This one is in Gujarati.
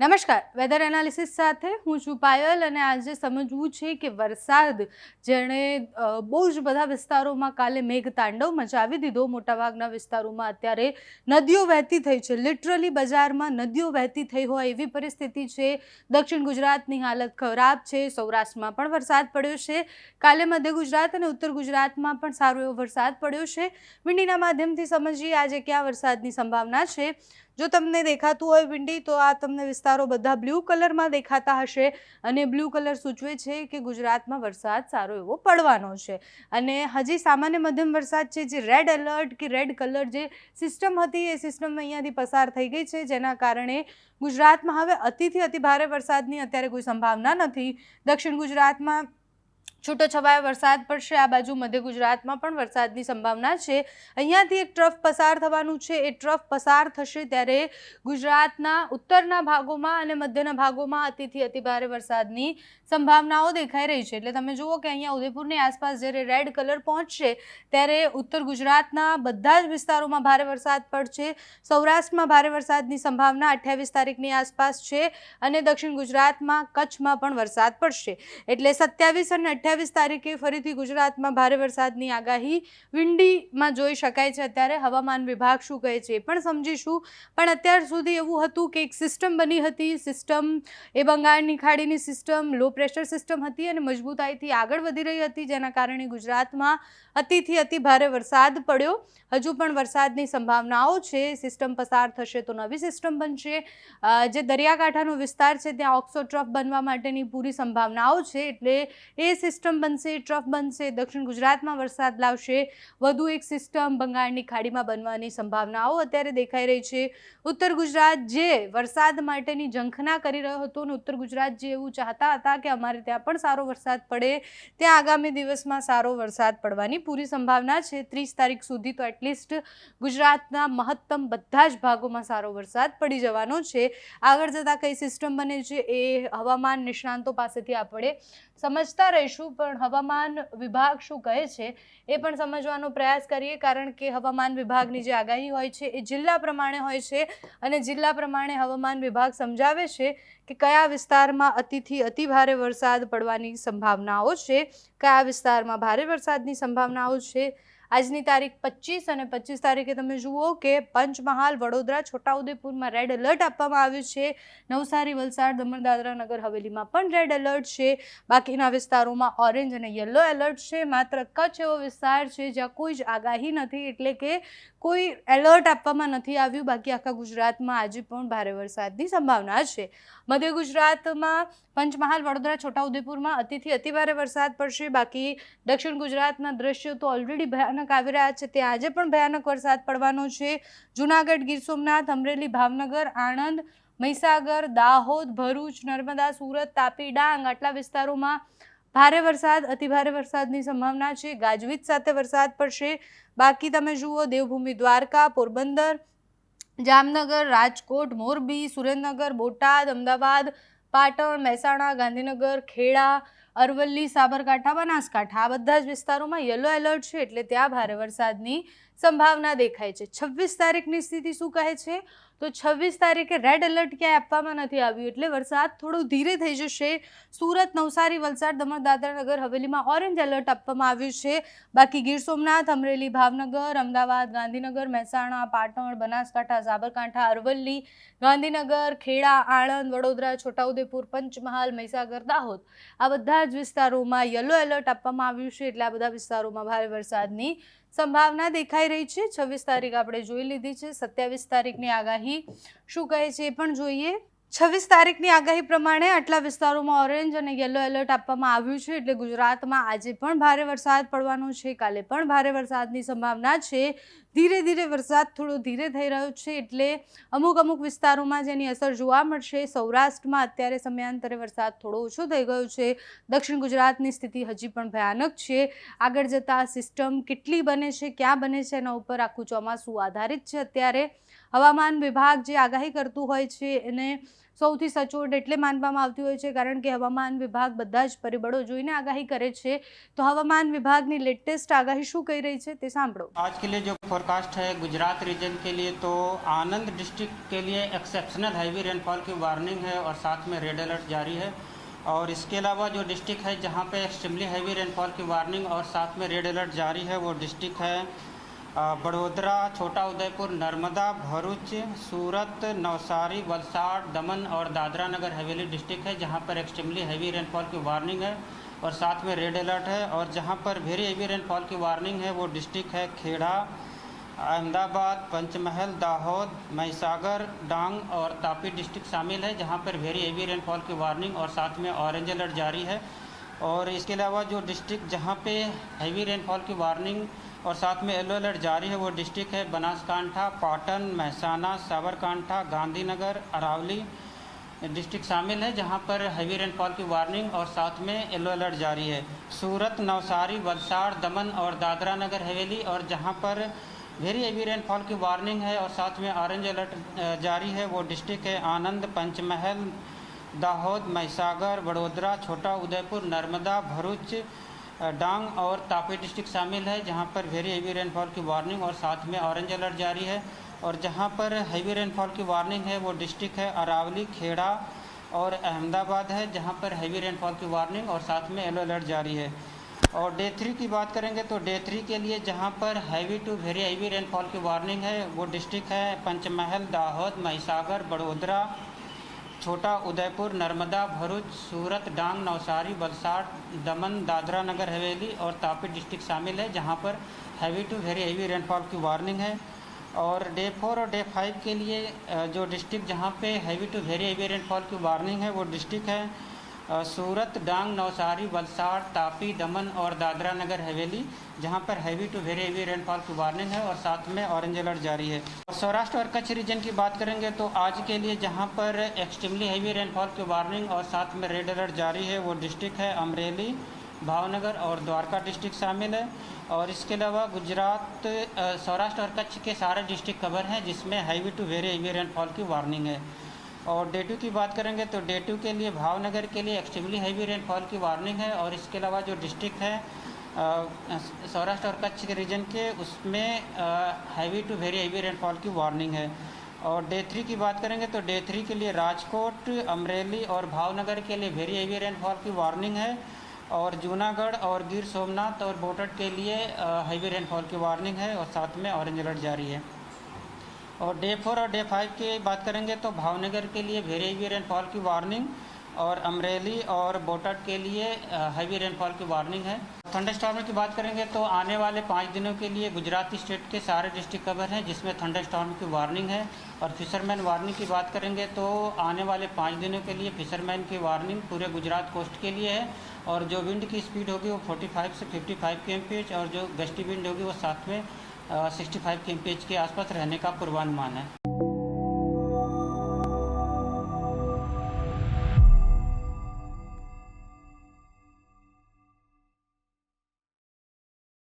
નમસ્કાર. વેધર એનાલિસિસ સાથે હું છું પાયલ અને આજે સમજવું છે કે વરસાદ, જેણે બહુ જ બધા વિસ્તારોમાં કાલે મેઘ તાંડવ મચાવી દીધો. મોટાભાગના વિસ્તારોમાં અત્યારે નદીઓ વહેતી થઈ છે. લિટરલી બજારમાં નદીઓ વહેતી થઈ હોય એવી પરિસ્થિતિ છે. દક્ષિણ ગુજરાતની હાલત ખરાબ છે. સૌરાષ્ટ્રમાં પણ વરસાદ પડ્યો છે. કાલે મધ્ય ગુજરાત અને ઉત્તર ગુજરાતમાં પણ સારો એવો વરસાદ પડ્યો છે. વિંડીના માધ્યમથી સમજીએ આજે ક્યાં વરસાદની સંભાવના છે. જો તમને દેખાતું હોય વિંડી, તો આ તમને વિસ્તારો બધા બ્લુ કલરમાં દેખાતા હશે અને બ્લુ કલર સૂચવે છે કે ગુજરાતમાં વરસાદ સારો એવો પડવાનો છે. અને હજી સામાન્ય મધ્યમ વરસાદ છે, જે રેડ એલર્ટ કે રેડ કલર જે સિસ્ટમ હતી, એ સિસ્ટમ અહીંયાથી પસાર થઈ ગઈ છે. જેના કારણે ગુજરાતમાં હવે અતિથી અતિ ભારે વરસાદની અત્યારે કોઈ સંભાવના નથી. દક્ષિણ ગુજરાતમાં છૂટો છવાયો વરસાદ પડશે. આ બાજુ મધ્ય ગુજરાતમાં પણ વરસાદની સંભાવના છે. અહીંયાથી એક ટ્રફ પસાર થવાનું છે. એ ટ્રફ પસાર થશે ત્યારે ગુજરાતના ઉત્તરના ભાગોમાં અને મધ્યના ભાગોમાં અતિથી અતિભારે વરસાદની સંભાવનાઓ દેખાઈ રહી છે. એટલે તમે જુઓ કે અહીંયા ઉદયપુરની આસપાસ જ્યારે રેડ કલર પહોંચશે ત્યારે ઉત્તર ગુજરાતના બધા જ વિસ્તારોમાં ભારે વરસાદ પડશે. સૌરાષ્ટ્રમાં ભારે વરસાદની સંભાવના અઠ્યાવીસ તારીખની આસપાસ છે અને દક્ષિણ ગુજરાતમાં કચ્છમાં પણ વરસાદ પડશે. એટલે સત્યાવીસ અને અઠ્યાવીસ તારીખે ફરીથી ગુજરાતમાં ભારે વરસાદની આગાહી. વિંડીમાં જોઈ શકાય છે અત્યારે હવામાન વિભાગ શું કહે છે એ પણ સમજીશું. પણ અત્યાર સુધી એવું હતું કે એક સિસ્ટમ બની હતી. સિસ્ટમ એ બંગાળની ખાડીની સિસ્ટમ લો પ્રેશર સિસ્ટમ હતી અને મજબૂતાઈથી આગળ વધી રહી હતી. જેના કારણે ગુજરાતમાં અતિથી અતિ ભારે વરસાદ પડ્યો. હજુ પણ વરસાદની સંભાવનાઓ છે. સિસ્ટમ પસાર થશે તો નવી સિસ્ટમ બનશે. જે દરિયાકાંઠાનો વિસ્તાર છે, ત્યાં ઓક્સો ટ્રફ બનવા માટેની પૂરી સંભાવનાઓ છે. એટલે એ સિસ્ટમ બનશે, ટ્રફ બનશે, દક્ષિણ ગુજરાતમાં વરસાદ લાવશે, વધુ એક સિસ્ટમ બંગાળની ખાડીમાં બનવાની સંભાવનાઓ અત્યારે દેખાઈ રહી છે. ઉત્તર ગુજરાત જે વરસાદ માટેની ઝંખના કરી રહ્યો હતો અને ઉત્તર ગુજરાત જે એવું ચાહતા હતા કે અમારે ત્યાં પણ સારો વરસાદ પડે, ત્યાં આગામી દિવસમાં સારો વરસાદ પડવાની પૂરી સંભાવના છે. ત્રીસ તારીખ સુધી તો એટલીસ્ટ ગુજરાતના મહત્તમ બધા જ ભાગોમાં સારો વરસાદ પડી જવાનો છે. આગળ જતાં કઈ સિસ્ટમ બને છે એ હવામાન નિષ્ણાંતો પાસેથી આપણે સમજતા રહીશું. પણ હવામાન વિભાગ શું કહે છે એ પણ સમજવાનો પ્રયાસ કરીએ, કારણ કે હવામાન વિભાગની જે આગાહી હોય છે એ જિલ્લા પ્રમાણે હોય છે અને જિલ્લા પ્રમાણે હવામાન વિભાગ સમજાવે છે કે કયા વિસ્તારમાં અતિથી અતિ ભારે વરસાદ પડવાની સંભાવનાઓ છે. કયા વિસ્તારમાં ભારે વરસાદની સંભાવનાઓ છે. આજની તારીખ પચીસ અને પચીસ તારીખે તમે જુઓ કે પંચમહાલ, વડોદરા, છોટાઉદેપુરમાં રેડ એલર્ટ આપવામાં આવ્યું છે. નવસારી, વલસાડ દમણ દાદરા નગર હવેલીમાં પણ રેડ એલર્ટ છે. બાકીના વિસ્તારોમાં ઓરેન્જ અને યલો એલર્ટ છે. માત્ર કચ્છ એવો વિસ્તાર છે જ્યાં કોઈ જ આગાહી નથી એટલે કે કોઈ એલર્ટ આપવામાં નથી આવ્યું. બાકી આખા ગુજરાતમાં આજે પણ ભારે વરસાદની સંભાવના છે. મધ્ય ગુજરાતમાં પંચમહાલ, વડોદરા, છોટાઉદેપુરમાં અતિથી અતિભારે વરસાદ પડશે. બાકી દક્ષિણ ગુજરાતના દ્રશ્યો તો ઓલરેડી ભયાનક આવી રહ્યા છે. ત્યાં આજે પણ ભયાનક વરસાદ પડવાનો છે. જૂનાગઢ, ગીર સોમનાથ, અમરેલી, ભાવનગર, આણંદ, મહીસાગર, દાહોદ, ભરૂચ, નર્મદા, સુરત, તાપી, ડાંગ આટલા વિસ્તારોમાં ભારે વરસાદ અતિભારે વરસાદની સંભાવના છે. ગાજવીજ સાથે વરસાદ પડશે. બાકી તમે જુઓ દેવભૂમિ, દ્વારકા, પોરબંદર, જામનગર, રાજકોટ, મોરબી, સુરેન્દ્રનગર, બોટાદ, અમદાવાદ, પાટણ, મહેસાણા, ગાંધીનગર, ખેડા અરવલ્લી સાબરકાંઠા બનાસકાંઠા આ બધા જ વિસ્તારોમાં યલો એલર્ટ છે. એટલે ત્યાં ભારે વરસાદની સંભાવના દેખાય છે. છવ્વીસ તારીખની સ્થિતિ શું કહે છે? તો છવ્વીસ તારીખે રેડ એલર્ટ ક્યાંય આપવામાં નથી આવ્યું એટલે વરસાદ થોડો ધીરે થઈ જશે. સુરત, નવસારી, વલસાડ, દમણ દાદરા નગર હવેલીમાં ઓરેન્જ એલર્ટ આપવામાં આવ્યું છે. બાકી ગીર સોમનાથ, અમરેલી, ભાવનગર, અમદાવાદ, ગાંધીનગર, મહેસાણા, પાટણ, બનાસકાંઠા, સાબરકાંઠા, અરવલ્લી, ગાંધીનગર, ખેડા, આણંદ, વડોદરા, છોટાઉદેપુર, પંચમહાલ, મહીસાગર, દાહોદ. આ બધા જ વિસ્તારોમાં યલો એલર્ટ આપવામાં આવ્યું છે. એટલે આ બધા વિસ્તારોમાં ભારે વરસાદની સંભાવના દેખાઈ રહી છે. છવ્વીસ તારીખ આપણે જોઈ લીધી છે. સત્યાવીસ તારીખની આગાહી શું કહે છે એ પણ જોઈએ. છવ્વીસ તારીખની આગાહી પ્રમાણે આટલા વિસ્તારોમાં ઓરેન્જ અને યલો એલર્ટ આપવામાં આવ્યું છે એટલે ગુજરાતમાં આજે પણ ભારે વરસાદ પડવાનો છે, કાલે પણ ભારે વરસાદની સંભાવના છે. ધીરે ધીરે વરસાદ થોડો ધીરે થઈ રહ્યો છે એટલે અમુક અમુક વિસ્તારોમાં જેની અસર જોવા મળશે. સૌરાષ્ટ્રમાં અત્યારે સમયાંતરે વરસાદ થોડો ઓછો થઈ ગયો છે. દક્ષિણ ગુજરાતની સ્થિતિ હજી પણ ભયાનક છે. આગળ જતાં સિસ્ટમ કેટલી બને છે, ક્યાં બને છે એના ઉપર આખું ચોમાસું આધારિત છે અત્યારે. હવામાન વિભાગ જે આગાહી કરતું હોય છે એને સૌથી સચોટ એટલે માનવામાં આવતી હોય છે કારણ કે હવામાન વિભાગ બધા જ પરિબળો જોઈને આગાહી કરે છે તો હવામાન વિભાગની લેટેસ્ટ આગાહી શું કહી રહી છે તે સાંભળો आज के लिए जो फोरकास्ट है गुजरात रीजन के लिए तो आनंद डिस्ट्रिक्ट के लिए एक्सेप्शनल हैवी रेनफॉल की वार्निंग है और साथ में रेड अलर्ट जारी है और इसके अलावा जो डिस्ट्रिक्ट है जहाँ पे एक्सट्रीमली हैवी रेनफॉल की वार्निंग और साथ में रेड अलर्ट जारी है वो डिस्ट्रिक्ट है अ, बड़ोदरा, छोटा उदयपुर, नर्मदा, भरूच, सूरत, नवसारी, वलसाड, दमन और दादरा नगर हवेली डिस्ट्रिक्ट है, जहाँ पर एक्सट्रीमली हैवी रेनफॉल की वार्निंग है और साथ में रेड अलर्ट है और जहाँ पर वेरी हैवी रेनफॉल की वार्निंग है, वो डिस्ट्रिक्ट है खेड़ा, अहमदाबाद, पंचमहल, दाहोद, महिसागर, डांग और तापी डिस्ट्रिक्ट शामिल है, जहाँ पर वेरी हेवी रेनफॉल की वार्निंग और साथ में ऑरेंज अलर्ट जारी है। और इसके अलावा जो डिस्ट्रिक्ट जहाँ पे हैवी रेनफॉल की वार्निंग और साथ में येलो अलर्ट जारी है, वो डिस्ट्रिक्ट है बनासकांठा, पाटन, महसाना, साबरकांठा, गांधीनगर, अरावली डिस्ट्रिक्ट शामिल है, जहाँ पर हैवी रेनफॉल की वार्निंग और साथ में येलो अलर्ट जारी है। सूरत, नवसारी, वलसाड़, दमन और दादरा नगर हवेली और जहाँ पर वेरी हैवी रेनफॉल की वार्निंग है और साथ में ऑरेंज अलर्ट जारी है, वो डिस्ट्रिक्ट है आनंद, पंचमहल, दाहोद, महिसागर, वडोदरा, छोटा उदयपुर, नर्मदा, भरूच डांग और तापी डिस्ट्रिक्ट शामिल है, जहाँ पर वेरी हेवी रेनफॉल की वार्निंग और साथ में ऑरेंज अलर्ट जारी है। और जहाँ पर हैवी रेनफॉल की वार्निंग है, वो डिस्ट्रिक्ट है अरावली, खेड़ा और अहमदाबाद है, जहाँ पर हैवी रेनफॉल की वार्निंग और साथ में येलो अलर्ट जारी है। और डे थ्री की बात करेंगे तो डे थ्री के लिए जहाँ पर heavy to very heavy rainfall की वार्निंग है, वो डिस्ट्रिक्ट है पंचमहल, दाहोद, महिसागर, बड़ोदरा छोटा उदयपुर, नर्मदा, भरूच, सूरत, डांग, नवसारी बलसाट दमन, दादरा नगर, हवेली और तापी डिस्ट्रिक्ट शामिल है, जहाँ पर heavy to very heavy rainfall की वार्निंग है। और डे फोर और डे फाइव के लिए जो डिस्ट्रिक्ट जहाँ पे heavy to very heavy rainfall की वार्निंग है, वो डिस्ट्रिक्ट है। सूरत, डांग, नवसारी, वलसाड़, तापी, दमन और दादरा नगर हवेली, जहाँ पर heavy to very heavy rainfall की वार्निंग है और साथ में ऑरेंज अलर्ट जारी है। और सौराष्ट्र और कच्छ रीजन की बात करेंगे तो आज के लिए जहाँ पर एक्सट्रीमली हैवी रेनफॉल की वार्निंग और साथ में रेड अलर्ट जारी है, वो डिस्ट्रिक्ट है अमरेली, भावनगर और द्वारका डिस्ट्रिक्ट शामिल है। और इसके अलावा गुजरात सौराष्ट्र और कच्छ के सारे डिस्ट्रिक्ट कवर हैं, जिसमें heavy to very heavy rainfall की वार्निंग है। और डे टू की बात करेंगे तो डे टू के लिए भावनगर के लिए एक्सट्रीमली हैवी रेनफॉल की वार्निंग है और इसके अलावा जो डिस्ट्रिक्ट है सौराष्ट्र और कच्छ के रीजन के, उसमें heavy to very heavy rainfall की वार्निंग है। और डे थ्री की बात करेंगे तो डे थ्री के लिए राजकोट, अमरेली और भावनगर के लिए वेरी हैवी रेनफॉल की वार्निंग है। और जूनागढ़ और गिर सोमनाथ और बोटट के लिए हैवी रेनफॉल की वार्निंग है और साथ में ऑरेंज अलर्ट जारी है। और डे फोर और डे फाइव की बात करेंगे तो भावनगर के लिए वेरी हेवी रेनफॉल की वार्निंग और अमरेली और बोटट के लिए हैवी रेनफॉल की वार्निंग है। थंडरस्टॉर्म की बात करेंगे तो आने वाले पाँच दिनों के लिए गुजरात स्टेट के सारे डिस्ट्रिक्ट कवर हैं, जिसमें थंडरस्टॉर्म की वार्निंग है। और फिशरमैन वार्निंग की बात करेंगे तो आने वाले पाँच दिनों के लिए फिशरमैन की वार्निंग पूरे गुजरात कोस्ट के लिए है। और जो विंड की स्पीड होगी वो 45 से 55 फाइव और जो गस्टी विंड होगी वो साथ में सिक्सटी फाइव के के आसपास रहने का पूर्वानुमान है।